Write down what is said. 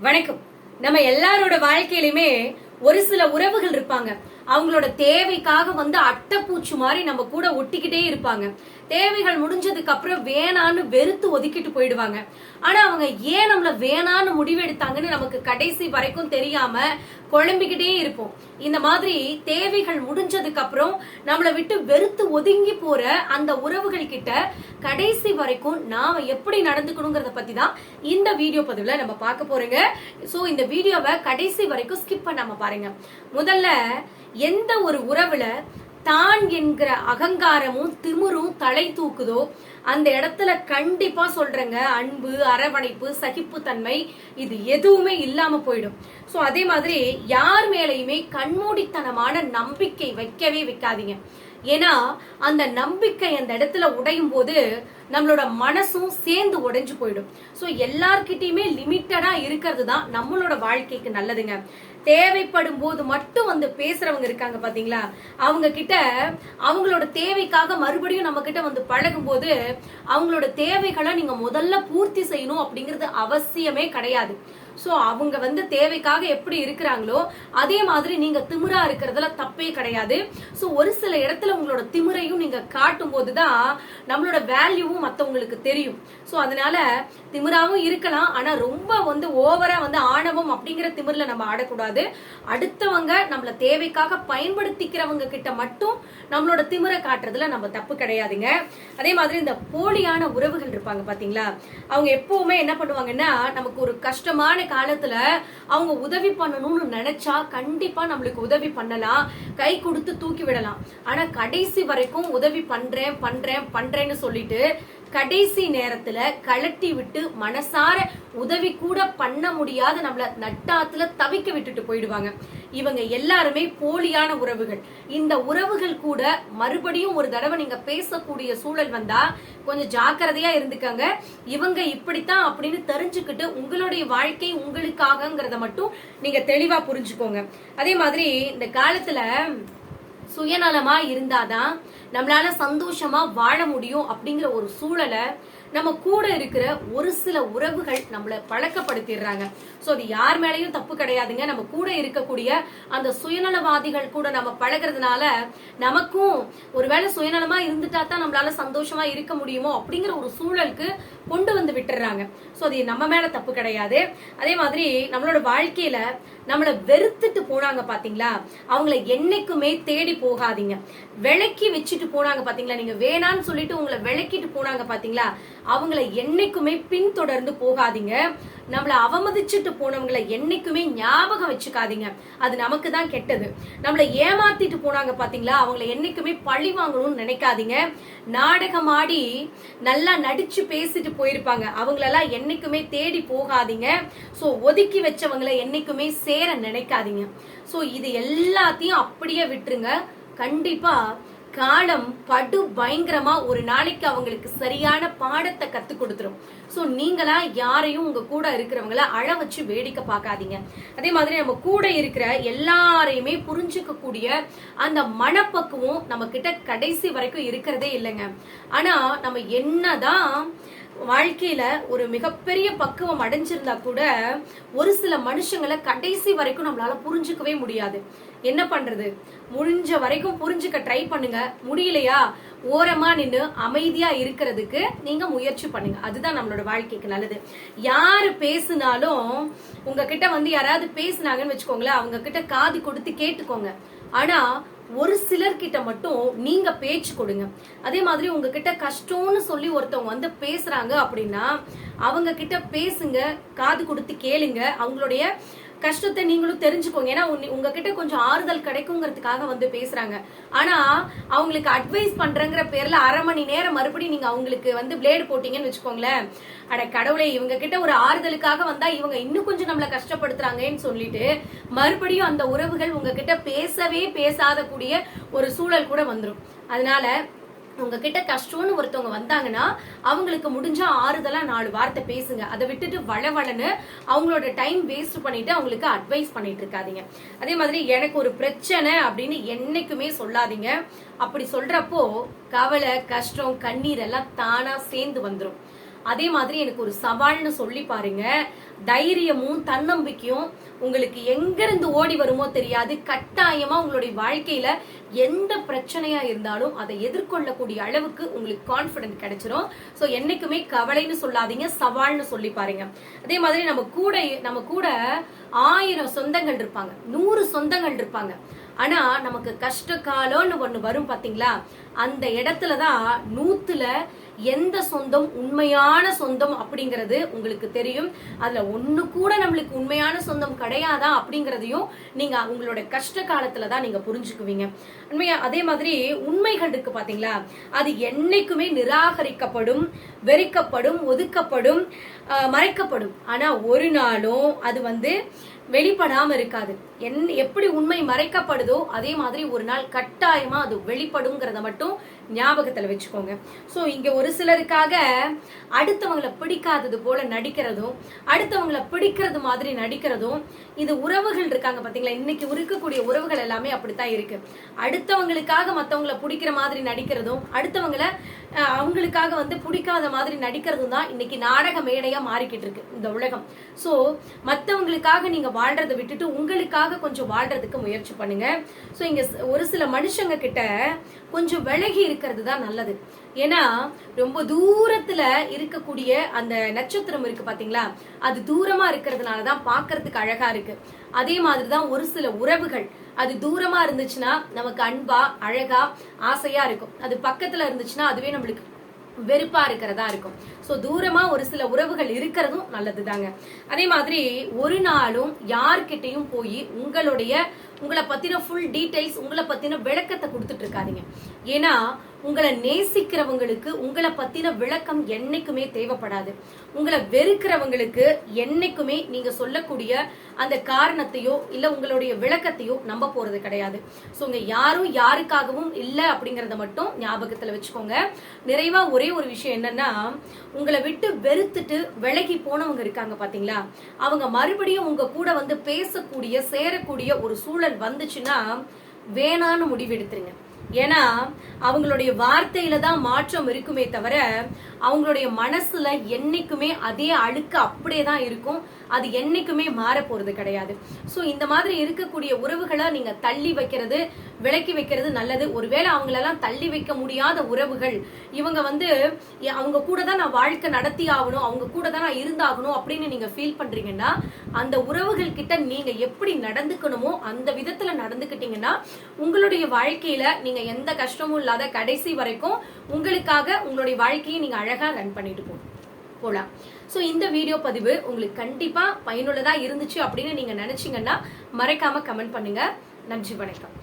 வணக்கம். நம்ம எல்லாரோட வாழ்க்கையிலுமே ஒரு சில உறவுகள் இருப்பாங்க. அவங்களோட தேவைக்காக வந்து அட்டைப்பூச்சி மாதிரி நம்ம கூட ஒட்டிக்கிட்டே இருப்பாங்க. தேவைகள் முடிஞ்சதுக்கு அப்புறம் வேணான்னு வெறுத்து ஒதுக்கிட்டு போயிடுவாங்க. ஆனா அவங்க ஏன் நம்மள வேணான்னு முடிவெடுத்தாங்கன்னு நமக்கு கடைசி வரைக்கும் தெரியாம குழம்பிக்கிட்டே இருப்போம். இந்த மாதிரி தேவைகள் முடிஞ்சதுக்கு அப்புறம் நம்மளை விட்டு வெறுத்து ஒதுங்கி போற அந்த உறவுகள் கிட்ட கடைசி வரைக்கும் நாம எப்படி நடந்துக்கணுங்கிறத பத்தி தான் இந்த வீடியோ பதிவுல நம்ம பார்க்க போறோங்க. சோ இந்த வீடியோவை கடைசி வரைக்கும் ஸ்கிப் பண்ணாம பாருங்க. முதல்ல எந்த ஒரு உறவுல தான் என்கிற அகங்காரமும் திமிரும் தலை தூக்குதோ? அந்த இடத்துல கண்டிப்பா சொல்றேங்க அன்பு அரவணைப்பு சகிப்புத்தன்மை இது எதுவுமே இல்லாம போயிடும். சோ அதே மாதிரி யார் மேலையுமே கண்மூடித்தனமான நம்பிக்கை வைக்கவே வைக்காதீங்க. ஏன்னா அந்த நம்பிக்கை அந்த இடத்துல உடையும் போது நம்மளோட மனசும் சேர்ந்து உடைஞ்சு போயிடும். ஸோ எல்லார்கிட்டயுமே லிமிட்டடா இருக்கிறது தான் நம்மளோட வாழ்க்கைக்கு நல்லதுங்க. தேவைப்படும் போது மட்டும் வந்து பேசுறவங்க இருக்காங்க பாத்தீங்களா? அவங்க கிட்ட அவங்களோட தேவைக்காக மறுபடியும் நம்ம கிட்ட வந்து பழகும் போது அவங்களோட தேவைகளை நீங்க முதல்ல பூர்த்தி செய்யணும் அப்படிங்கிறது அவசியமே கிடையாது. ஸோ அவங்க வந்து தேவைக்காக எப்படி இருக்கிறாங்களோ அதே மாதிரி நீங்க திமிரா இருக்கிறதுல தப்பே கிடையாது. ஸோ ஒரு சில இடத்துல உங்களோட திமிரையும் நீங்க காட்டும் போதுதான் நம்மளோட வேல்யூவும் மற்றவங்களுக்கு தெரியும். ஸோ அதனால திமிராவும் இருக்கலாம். ஆனா ரொம்ப வந்து ஓவரா வந்து ஆணவம் அப்படிங்கிற திமிர்ல நம்ம ஆடக்கூடாது. அடுத்தவங்க நம்மள தேவைக்காக பயன்படுத்திக்கிறவங்க கிட்ட மட்டும் நம்மளோட திமிரை காட்டுறதுல நம்ம தப்பு கிடையாதுங்க. அதே மாதிரி இந்த போலியான உறவுகள் இருப்பாங்க பாத்தீங்களா? அவங்க எப்பவுமே என்ன பண்ணுவாங்கன்னா நமக்கு ஒரு கஷ்டமான காலத்துல அவங்க உதவி பண்ணணும்னு நினைச்சா கண்டிப்பா நம்மளுக்கு உதவி பண்ணலாம். கை கொடுத்து தூக்கி விடலாம். ஆனா கடைசி வரைக்கும் உதவி பண்றேன் பண்றேன் பண்றேன்னு சொல்லிட்டு கடைசி நேரத்துல கலட்டி விட்டு மனசார உதவி கூட பண்ண முடியாத நம்மள நட்டாத்துல தவிக்க விட்டுட்டு போயிடுவாங்க. இவங்க எல்லாருமே போலியான உறவுகள். இந்த உறவுகள் கூட மறுபடியும் ஒரு தடவை நீங்க பேசக்கூடிய சூழல் வந்தா கொஞ்சம் ஜாக்கிரதையா இருந்துக்கங்க. இவங்க இப்படித்தான் அப்படின்னு தெரிஞ்சுக்கிட்டு உங்களுடைய வாழ்க்கை உங்களுக்காகங்கிறத மட்டும் நீங்க தெளிவா புரிஞ்சுக்கோங்க. அதே மாதிரி இந்த காலத்துல சுயநலமா இருந்தாதான் நம்மளால சந்தோஷமா வாழ முடியும் அப்படிங்கிற ஒரு சூழலை நம்ம கூட இருக்கிற ஒரு சில உறவுகள் நம்மளை பழக்கப்படுத்திடுறாங்க. சோ அது யார் மேலேயும் தப்பு கிடையாதுங்க. நம்ம கூட இருக்கக்கூடிய அந்த சுயநலவாதிகள் கூட நம்ம பழகுறதுனால நமக்கும் ஒருவேளை சுயநலமா இருந்துட்டா தான் நம்மளால சந்தோஷமா இருக்க முடியுமோ அப்படிங்கிற ஒரு சூழலுக்கு கொண்டு வந்து விட்டுறாங்க. ஸோ அது நம்ம மேல தப்பு கிடையாது. அதே மாதிரி நம்மளோட வாழ்க்கையில நம்மளை வெறுத்துட்டு போனாங்க பாத்தீங்களா? அவங்கள என்னைக்குமே தேடி போகாதீங்க. விளக்கி வச்சுட்டு போனாங்க பாத்தீங்களா? நீங்க வேணான்னு சொல்லிட்டு உங்களை விளக்கிட்டு போனாங்க பாத்தீங்களா? அவங்கள என்னைக்குமே பின்தொடர்ந்து போகாதீங்க. நம்மளை அவமதிச்சுட்டு போனவங்களை என்னைக்குமே ஞாபகம் வச்சுக்காதீங்க. அது நமக்கு தான் கெட்டது. நம்மளை ஏமாத்திட்டு போனாங்க பாத்தீங்களா? அவங்கள என்னைக்குமே பழி வாங்கணும்னு நினைக்காதீங்க. நாடகமாடி நல்லா நடிச்சு பேசிட்டு போயிருப்பாங்க. அவங்களெல்லாம் என்னைக்குமே தேடி போகாதீங்க. ஸோ ஒதுக்கி வச்சவங்களை என்னைக்குமே சேர நினைக்காதீங்க. ஸோ இது எல்லாத்தையும் அப்படியே விட்டுருங்க. கண்டிப்பா காலம் படு பயங்கரமா ஒரு நாளைக்கு அவங்களுக்கு சரியான பாடத்தை கத்து கொடுத்துரும். சோ நீங்களா யாரையும் உங்க கூட இருக்கிறவங்கள அழ வச்சு வேடிக்கை பார்க்காதீங்க. அதே மாதிரி நம்ம கூட இருக்கிற எல்லாரையுமே புரிஞ்சுக்க கூடிய அந்த மனப்பக்குவம் நம்ம கிட்ட கடைசி வரைக்கும் இருக்கிறதே இல்லைங்க. ஆனா நம்ம என்னதான் வாழ்க்கையில ஒரு மிகப்பெரிய பக்குவம் அடைஞ்சிருந்தா கூட ஒரு சில மனுஷங்களை கடைசி வரைக்கும் நம்மளால புரிஞ்சுக்கவே முடியாது. என்ன பண்றது? முடிஞ்ச வரைக்கும் புரிஞ்சுக்க ட்ரை பண்ணுங்க. முடியலையா? ஓரமா நின்று அமைதியா இருக்கிறதுக்கு நீங்க முயற்சி பண்ணுங்க. அதுதான் நம்மளோட வாழ்க்கைக்கு நல்லது. யாரு பேசுனாலும் உங்ககிட்ட வந்து யாராவது பேசுனாங்கன்னு வச்சுக்கோங்களேன் அவங்க கிட்ட காது கொடுத்து கேட்டுக்கோங்க. ஆனா ஒரு சிலர்கிட்ட மட்டும் நீங்க பேச்சு கொடுங்க. அதே மாதிரி உங்ககிட்ட கஷ்டம்னு சொல்லி ஒருத்தவங்க வந்து பேசுறாங்க அப்படின்னா அவங்க கிட்ட பேசுங்க காது கொடுத்து கேளுங்க. அவங்களுடைய கஷ்டத்தை நீங்களும் தெரிஞ்சுக்கோங்க. ஏன்னா உங்ககிட்ட கொஞ்சம் ஆறுதல் கிடைக்குங்கிறதுக்காக வந்து பேசுறாங்க. ஆனா அவங்களுக்கு அட்வைஸ் பண்றங்கிற பேர்ல அரை மணி நேரம் மறுபடியும் நீங்க அவங்களுக்கு வந்து பிளேடு போட்டீங்கன்னு வச்சுக்கோங்களேன். அட கடவுளே இவங்க கிட்ட ஒரு ஆறுதலுக்காக வந்தா இவங்க இன்னும் கொஞ்சம் நம்மள கஷ்டப்படுத்துறாங்கன்னு சொல்லிட்டு மறுபடியும் அந்த உறவுகள் உங்ககிட்ட பேசவே பேசாத கூடிய ஒரு சூழல் கூட வந்துடும் அதனால உங்ககிட்ட கஷ்டம்னு ஒருத்தவங்க வந்தாங்கன்னா அவங்களுக்கு முடிஞ்ச ஆறுதலா நாலு வார்த்தை பேசுங்க. அதை விட்டுட்டு வளவளன்னு அவங்களோட டைம் வேஸ்ட் பண்ணிட்டு அவங்களுக்கு அட்வைஸ் பண்ணிட்டு இருக்காதீங்க. அதே மாதிரி எனக்கு ஒரு பிரச்சனை அப்படின்னு என்னைக்குமே சொல்லாதீங்க. அப்படி சொல்றப்போ கவலை கஷ்டம் கண்ணீர் எல்லாம் தானா சேர்ந்து வந்துடும் அதே மாதிரி எனக்கு ஒரு சவால்னு சொல்லி பாருங்க. தைரியமும் தன்னம்பிக்கையும் உங்களுக்கு எங்கிருந்து ஓடி வருமோ தெரியாது. கட்டாயமா உங்களுடைய வாழ்க்கையில எந்த பிரச்சனையா இருந்தாலும் அதை எதிர்கொள்ளக்கூடிய அளவுக்கு உங்களுக்கு கான்பிடன்ட் கிடைச்சிரும். சோ என்னைக்குமே கவலைன்னு சொல்லாதீங்க சவால்னு சொல்லி பாருங்க. அதே மாதிரி நம்ம கூட நம்ம கூட ஆயிரம் சொந்தங்கள் இருப்பாங்க. நூறு சொந்தங்கள் இருப்பாங்க. ஆனா நமக்கு கஷ்ட காலம்னு ஒன்று வரும் பாத்தீங்களா? அந்த இடத்துல தான் நூத்துல எந்த சொந்தம் உண்மையான சொந்தம் அப்படிங்கிறது உங்களுக்கு தெரியும். அதுல ஒண்ணு கூட நம்மளுக்கு உண்மையான சொந்தம் கிடையாதா அப்படிங்கிறதையும் நீங்க உங்களோட கஷ்ட காலத்துல தான் நீங்க புரிஞ்சுக்குவீங்க. உண்மையா அதே மாதிரி உண்மைகள் இருக்கு பாத்தீங்களா? அது என்னைக்குமே நிராகரிக்கப்படும் வெறுக்கப்படும் ஒதுக்கப்படும் மறைக்கப்படும். ஆனா ஒரு நாளும் அது வந்து வெளிப்படாம இருக்காது. என் எப்படி உண்மை மறைக்கப்படுதோ அதே மாதிரி ஒரு நாள் கட்டாயமா அது வெளிப்படுங்கிறத மட்டும் ஞாபகத்துல வச்சுக்கோங்க. ஸோ இங்க ஒரு சிலருக்காக அடுத்தவங்களை பிடிக்காதது போல நடிக்கிறதும் அடுத்தவங்களை பிடிக்கிறது மாதிரி நடிக்கிறதும் இது உறவுகள் இருக்காங்க பாத்தீங்களா? இன்னைக்கு இருக்கக்கூடிய உறவுகள் எல்லாமே அப்படித்தான் இருக்கு. அடுத்தவங்களுக்காக மத்தவங்கள பிடிக்கிற மாதிரி நடிக்கிறதும் அடுத்தவங்களை அவங்களுக்காக வந்து பிடிக்காத மாதிரி நடிக்கிறதும் தான் இன்னைக்கு நாடக மேடையா மாறிக்கிட்டு இருக்கு இந்த உலகம். ஸோ மத்தவங்களுக்காக நீங்க வாழ்றதை விட்டுட்டு உங்களுக்காக கொஞ்சம் வாழ்றதுக்கு முயற்சி பண்ணுங்க. சோ இங்க ஒரு சில மனுஷங்க கிட்ட கொஞ்சம் விலகி இருக்கிறது தான் நல்லது. ஏன்னா ரொம்ப தூரத்துல இருக்கக்கூடிய அந்த நட்சத்திரம் இருக்கு பாத்தீங்களா? அது தூரமா இருக்கிறதுனால தான் அழகா இருக்கு. அதே மாதிரிதான் ஒரு சில உறவுகள். அது தூரமா இருந்துச்சுன்னா நமக்கு அன்பா அழகா ஆசையா இருக்கும். அது பக்கத்துல இருந்துச்சுன்னா அதுவே நம்மளுக்கு வெறுப்பா இருக்கிறதா இருக்கும். சோ தூரமா ஒரு சில உறவுகள் இருக்கிறதும் நல்லதுதாங்க. அதே மாதிரி ஒரு நாளும் யார்கிட்டயும் போய் உங்களுடைய உங்களை பத்தின ஃபுல் டீடைல்ஸ் உங்களை பத்தின விளக்கத்தை கொடுத்துட்டு இருக்காதிங்க. ஏன்னா உங்களை நேசிக்கிறவங்களுக்கு உங்களை பத்தின விளக்கம் என்னைக்குமே தேவைப்படாது. உங்களை வெறுக்கிறவங்களுக்கு என்னைக்குமே நீங்க சொல்லக்கூடிய அந்த காரணத்தையோ இல்ல உங்களுடைய விளக்கத்தையோ நம்ப போறது கிடையாது. ஸோ உங்க யாரும் யாருக்காகவும் இல்லை அப்படிங்கறத மட்டும் ஞாபகத்துல வச்சுக்கோங்க. நிறைவா ஒரே ஒரு விஷயம் என்னன்னா உங்களை விட்டு வெறுத்துட்டு விலகி போனவங்க இருக்காங்க பாத்தீங்களா? அவங்க மறுபடியும் உங்க கூட வந்து பேசக்கூடிய சேரக்கூடிய ஒரு சூழல் வந்துச்சுன்னா வேணான்னு முடிவெடுத்துருங்க. ஏன்னா அவங்களுடைய வார்த்தையில தான் மாற்றம் இருக்குமே தவிர அவங்களுடைய மனசுல என்னைக்குமே அதே அழுக்கு அப்படியே தான் இருக்கும். அது என்னைக்குமே மாற போறது கிடையாது. ஸோ இந்த மாதிரி இருக்கக்கூடிய உறவுகளை நீங்க தள்ளி வைக்கிறது விலக்கி வைக்கிறது நல்லது. ஒருவேளை அவங்களெல்லாம் தள்ளி வைக்க முடியாத உறவுகள் இவங்க வந்து எ- அவங்க கூட தான் நான் வாழ்க்கை நடத்தி ஆகணும் அவங்க கூட தான் நான் இருந்தாகணும் அப்படின்னு நீங்க ஃபீல் பண்றீங்கன்னா அந்த உறவுகள் கிட்ட நீங்க எப்படி நடந்துக்கணுமோ அந்த விதத்துல நடந்துக்கிட்டீங்கன்னா உங்களுடைய வாழ்க்கையில நீங்க எந்த கஷ்டமும் இல்லாத கடைசி வரைக்கும் உங்களுக்காக உங்களுடைய வாழ்க்கையை நீங்க அழகா ரன் பண்ணிட்டு போகணும். போலாம். ஸோ இந்த வீடியோ பதிவு உங்களுக்கு கண்டிப்பாக பயனுள்ளதாக இருந்துச்சு அப்படின்னு நீங்கள் நினச்சிங்கன்னா மறைக்காமல் கமெண்ட் பண்ணுங்கள் நன்றி வணக்கம்.